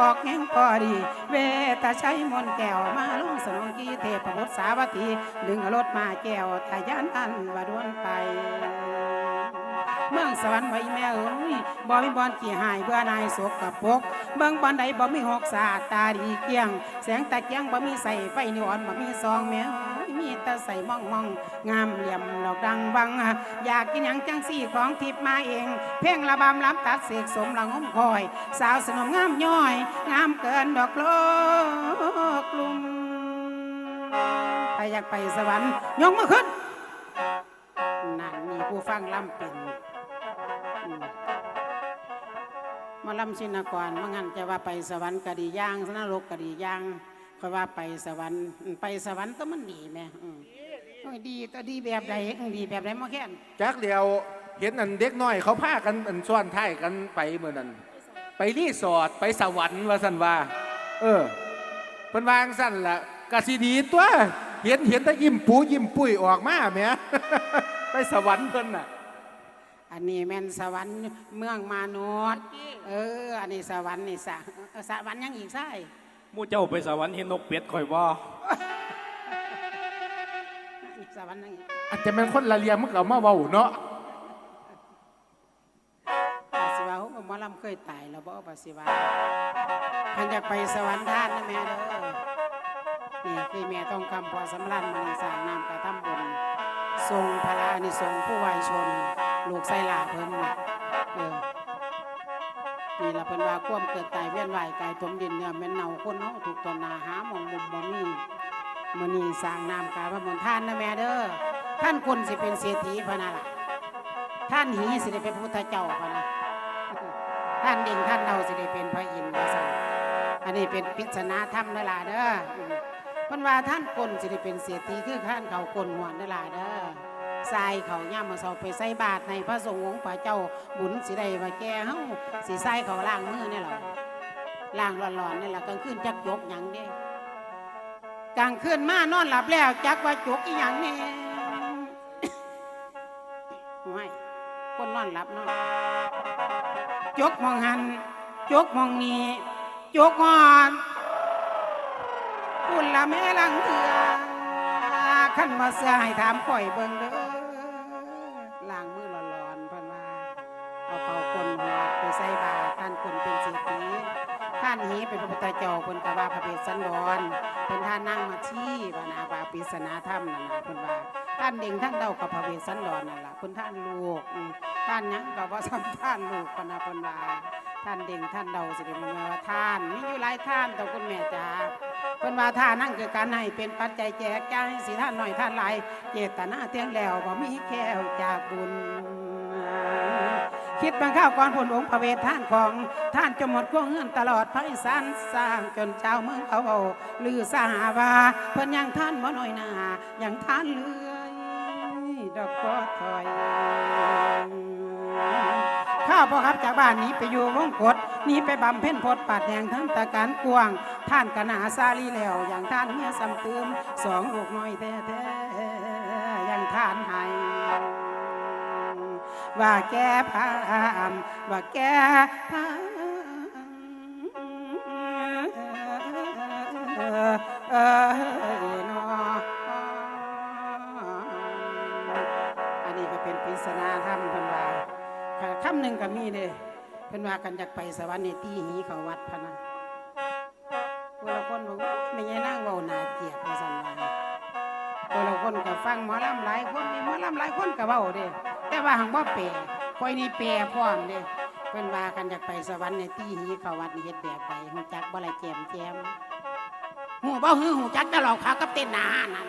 ออกแห่งพอดี เวตาใช้มนแก้วมาลงสนองกีเทพบุตรสาวตีดึงรถมาแก้วทะยานอันว่าดวนไป เมืองสวรรค์ไว้แม่เอ้ยบ่มีบอนขี่หายเบื่อนายสกกับปก เบิ่งบอนใดบ่มีหอกสาตาดีเกียง แสงตะเกียงบ่มีใส่ไฟนิออนบ่มีซองแม่ มีแต่ใส่มองมองงามเหลี่ยมดอกดังวัง อยากกินหยังจังสี่ของทิพมาเอง เพ่งระบำล้ำตัดเสกสมละงมคอย สาวสนมงามย่อย งามเกินดอกโลกลุมใครอยากไปสวรรค์ยกมือขึ้นนั่นมีผู้ฟังลำเป็นมาลำชินกรมางั้นจะว่าไปสวรรค์กะดีย่างสนรกกะดีย่าง เพราะว่าไปสวรรค์อืมไปสวรรค์ก็มันดีแม่อืมโอ้ยดีแตัวดีแบบใดอืมดีแบบใดมาแค่นจักเดียวเห็นอันเด็กน้อยเขาพากันอันซ้อนท้ายกันไปเมื่อนั้น ไปรีสอร์ทไปสวรรค์ว่าสันว่า เออเพิ่นวาจั่งสั่นละกะสิดีตัวเห็นเห็นแต่ยิ้มปูยิ้มปุ้ยออกมาแหมไปสวรรค์เพิ่นน่ะ อันนี้แม่นสวรรค์เมืองมนุษย์เออ อันนี้สวรรค์นี่สะเออสวรรค์ยังอีกใช่ห มู่เจ้าไปสวรรค์เห็นนกเป็ดข่อยบ่สวรรค์ยังอีกอาจจะเป็นคนละเลียมมันก็เอามาเว้าเนาะปาสิวาโอ้หมอลำเคยตายแล้วบ่ปาสิวาพันอยากไปสวรรค์ท่านนะแม่เด้อนี่คือแม่ต้องคำพอสำรันมาในสร้างน้ำกระทำบุญทรงพระอานิสงส์ผู้วายชน ลูกไส้หลาเพิ่นเออ นี่ละเพิ่นว่าความเกิดตายเวียนว่ายกายตมดินเนี่ยแม่นเน่าคนเนาะถูกตนนาหาหมองมุมบ่มีมื้อนี้สร้างน้ำกายพระมนท่านนะแม่เด้อท่านคนสิเป็นเศรษฐีพะนะล่ะท่านหีสิได้เป็นพระพุทธเจ้าพะนะท่านเด่งท่านเดาสิได้เป็นพระอินทร์ว่าซั่นอันนี้เป็นปริศนาธรรมนั่นล่ะเด้อเพิ่นว่าท่านกลสิได้เป็นเศรษฐีคือท่านเขากลหวนนั่นล่ะเด้อ ทรายเขาย่ามมาเสาไปใส่บาตรในพระสงฆ์องค์พระเจ้าบุญสิได้ว่าแก่เฮาสิใส่เขาล้างมือนี่หรอล้างร้อนๆนี่ล่ะกลางคืนจักจกหยังเด้กลางคืนมานอนหลับแล้วจักว่าจกอีหยังแนี่ไม่คนนอนหลับนาะจกมองหันจกมองนี้จกงอนปุ่นละแม่ลังเถือขันมาเสื้อให้ถามข่อยเบิ่งเด้อานนี้เป็นพระพุทธเจ้าเพิ่นก็ว่าพระเวสสันดรเพิ่นท่านนั่งมาชี้ว่านาบาปริศนาธรรมนั่นนะเพิ่นว่าท่านเด่งท่านเดากับพระเวสสันดรนั่นล่ะเพิ่นท่านลูกท่านยังก็บ่ซ้ำท่านลูกปานาเพิ่นว่าท่านเด่งท่านเดาสิเดมันว่าท่านมีอยู่หลายท่านต่อคุณแม่จ๋าเพิ่นว่าท่านนั่งคือการให้เป็นปัจจัยแจกจ่ายสิท่านหน่อยท่านหลายเจตนาเตียงแล้วบ่มีแค่วจากบุญ คิดบางข้าวก่อนผลองค์พระเวทท่านของท่านจะหมดกวงเงินตลอดไพศาลสร้างจนเจ้าเมืองเขาเอาลือสาหาว่าเพิ่นยังท่านบ่น้อยหนาอยังท่านเลื่อยดอกก็ถอยข้าวพ่อครับจากบ้านนี้ไปอยู่วงกฏนี้ไปบำเพ็ญพดปาดแดงทั้งตะการกวง ท่านกะนาซาลีแล้วอย่างท่านเมียซ้ำเติมสองลูกน้อยแท้ๆอย่างท่านให้ ว่าแกพามว่าแกพามเออเออเนาะอันนี้ก็เป็นปริศนาธรรมเพิ่นว่าค่ะคำหนึ่งก็มีเด้เพิ่นว่ากันอยากไปสวรรค์นี่ตีหีเขาวัดพะนะคนละคนบอกว่าไม่ใช่นั่งเว้าหนาเกียดว่าซั่นว่าคนละคนก็ฟังหมอลำหลายคนนี่หมอลำหลายคนก็เว้าเด้ แต่ว่าหังบ่แปลคอยนี่แปลพร้อมเด้เพิ่นว่ากันอยากไปสวรรค์ในที่หีเขาวัดนี่เฮ็ดแบบใดฮู้จักบ่ละแจมแจมฮู้บ่ฮือฮู้จักตลอกเขากับเต้นหนานั่น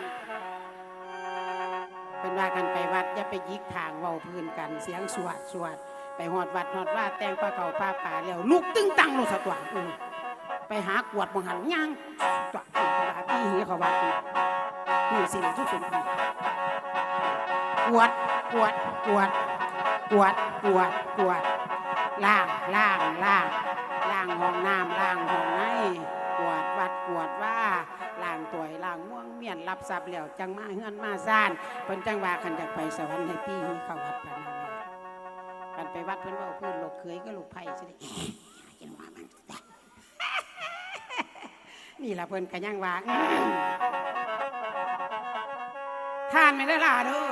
เพิ่นว่ากันไปวัดอย่าไปยิกทางเว้าพื้นกันเสียงสวดสวด ไปฮอดวัดฮอดว่าแต่งผ้าเขาผ้าป่าแล้วลุกตึงตังลงสะตวอือไปหากวดบ่หันย่างตัวอือว่าที่หีเขาวัดนี่สิ่งที่เป็นดีกวด กวดกวดกวดกวดกวดล่างล่างล่างล่างห้องน้ำล่างห้องในกวดวัดกวดว่าล่างตวยล่างม่วงเมียนรับทรัพย์แล้วจังมาเฮือนมาซ่านเพิ่นจังว่าคันอยากไปสวรรค์ให้พี่ฮีเข้าวัดปานนั้นแหละกันไปวัดเพิ่นว่าพื้นลูกเคยก็ลูกไผ่สิได้กินว่ามันนี่ล่ะเพิ่นก็ยังว่าอื้อทานไม่ได้ล่ะเด้อ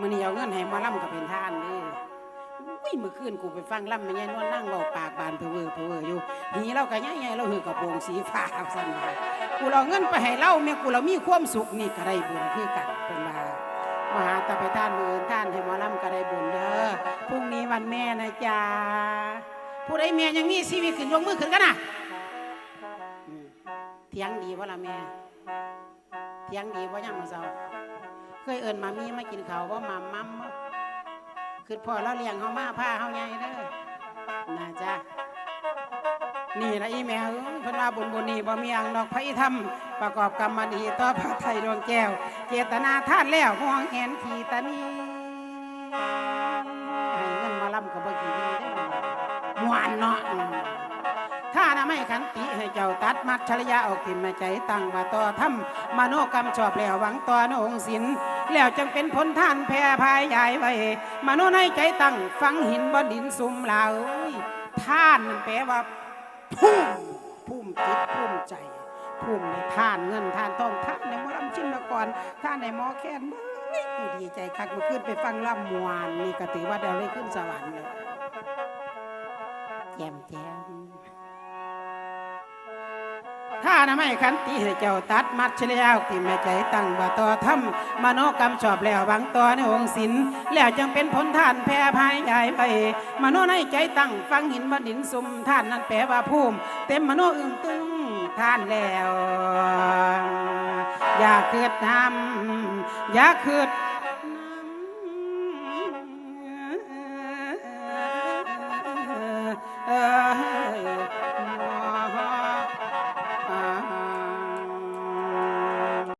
มื้อนี้เอาเงินให้มาล่ำก็เป็นท่านเด้ออุ้ยเมื่อคืนกูไปฟังล่ำแม่ยายนวลนั่งเว้าปากบานเพอเวอเพอเวออยู่หีเราก็ใหญ่ๆเราหือกระโปรงสีฟ้าซั่นว่ากูเอาเงินไปให้เล่าแม่กูเรามีความสุขนี่ก็ได้บุญคือกันเพิ่นว่ามาหาตาไปท่านมือท่านให้มอล่ำก็ได้บุญเด้อพรุ่งนี้วันแม่นะจ๊ะผู้ใดแม่ยังมีชีวิตขึ้นยกมือขึ้นกันนะเถียงดีว่าละแม่เถียงดีว่ายังมาเศร้า เคยเอิญมามีมากินเขาว่ามามัมคือพอเราเลี้ยงเขามาผ้าเขาใหญ่เด้อน่าจ้ะนี่ละอีแม่เอ้ยเพิ่นาบุญบุญนี่บ่มีอังดอกไผทำประกอบกรรมดีต่อพระไทยดวงแก้ว เจตนาท่านแล้วห่วงแหนขีตานีให้เงินมาล่ำกับบ่กี่ดีได้อมวนเนาะถ้านะไม่ขันติให้เจ้าตัดมัดชริยะออกทิมมาใจตั้งว่าต่อทำมโนกรรมชอบแล้วหวังต่อโนองศิล แล้วจึงเป็นผลท่านแพร่พายใหญ่ไว้มโนในใจตั้งฟังหินบนดินซุ่มลาเอ้ท่านมันแปลว่าพุ่มพุ่มจิตพุ่มใจพุ่มในท่านเงินท่านทองท่านในมอลำชินกรท่านในมอแคนเบ้ยกูดีใจคักมื่อคืนไปฟังล่ำมวนนี่ก็ถือว่าเดี๋ยวได้ขึ้นสวรรค์เลยแจมแจม ถ้านะไม่ขันติให้เจ้าตัดมัดเฉลียวที่แม่ใจตั้งว่าต่อทำมโนกรรมชอบแล้วหวังต่อในองค์ศิลแล้วจึงเป็นผลท่านแพ่ภายใหญ่ไปมโนในใจตั้งฟังหินบดินสุมท่านนั้นแปลว่าภูมิ เต็มมโนอึ้งตึงท่านแล้ว อย่าเกิดทำอย่าเกิด